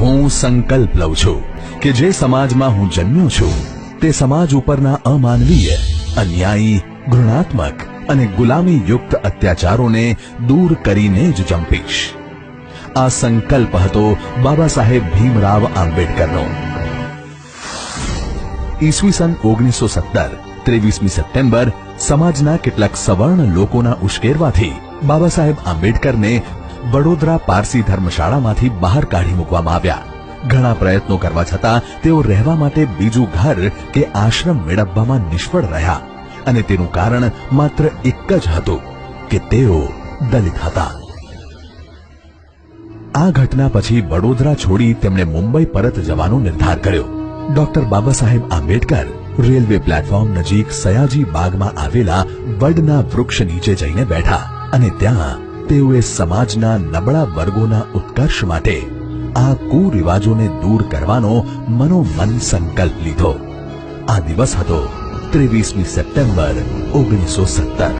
હું સંકલ્પ લઉં છું કે જે સમાજમાં હું જન્મ્યો છું, તે સમાજ ઉપરના અમાનવીય, અન્યાયી, ઘૃણાત્મક અને ગુલામી યુક્ત અત્યાચારોને દૂર કરીને જ જંપીશ આ સંકલ્પ હતો બાબા સાહેબ ભીમરાવ આંબેડકરનો. ઈસવીસન ઓગણીસો સત્તર, ત્રેવીસમી સપ્ટેમ્બર, સમાજના કેટલાક સવર્ણ લોકોના ઉશ્કેરવાથી બાબા સાહેબ આંબેડકરને વડોદરા પારસી ધર્મશાળામાંથી બહાર કાઢી મૂકવામાં આવ્યા. ઘણા પ્રયત્નો કરવા છતાં તેઓ રહેવા માટે બીજું ઘર કે આશ્રમ મેળવવામાં નિષ્ફળ રહ્યા અને તેનું કારણ માત્ર એક જ હતું કે તેઓ દલિત હતા. આ ઘટના પછી વડોદરા છોડી તેમણે મુંબઈ પરત જવાનો નિર્ધાર કર્યો. Doctor Baba Saheb Ambedkar railway platform નજીક સયાજી બાગમાં આવેલા વડના વૃક્ષ નીચે જઈને બેઠા અને ત્યાં તેઓએ સમાજના નબળા વર્ગોના ઉત્કર્ષ માટે આ કુરિવાજોને દૂર કરવાનો મનોમન સંકલ્પ લીધો. આ દિવસ હતો ત્રેવીસમી સપ્ટેમ્બર ઓગણીસો સત્તર.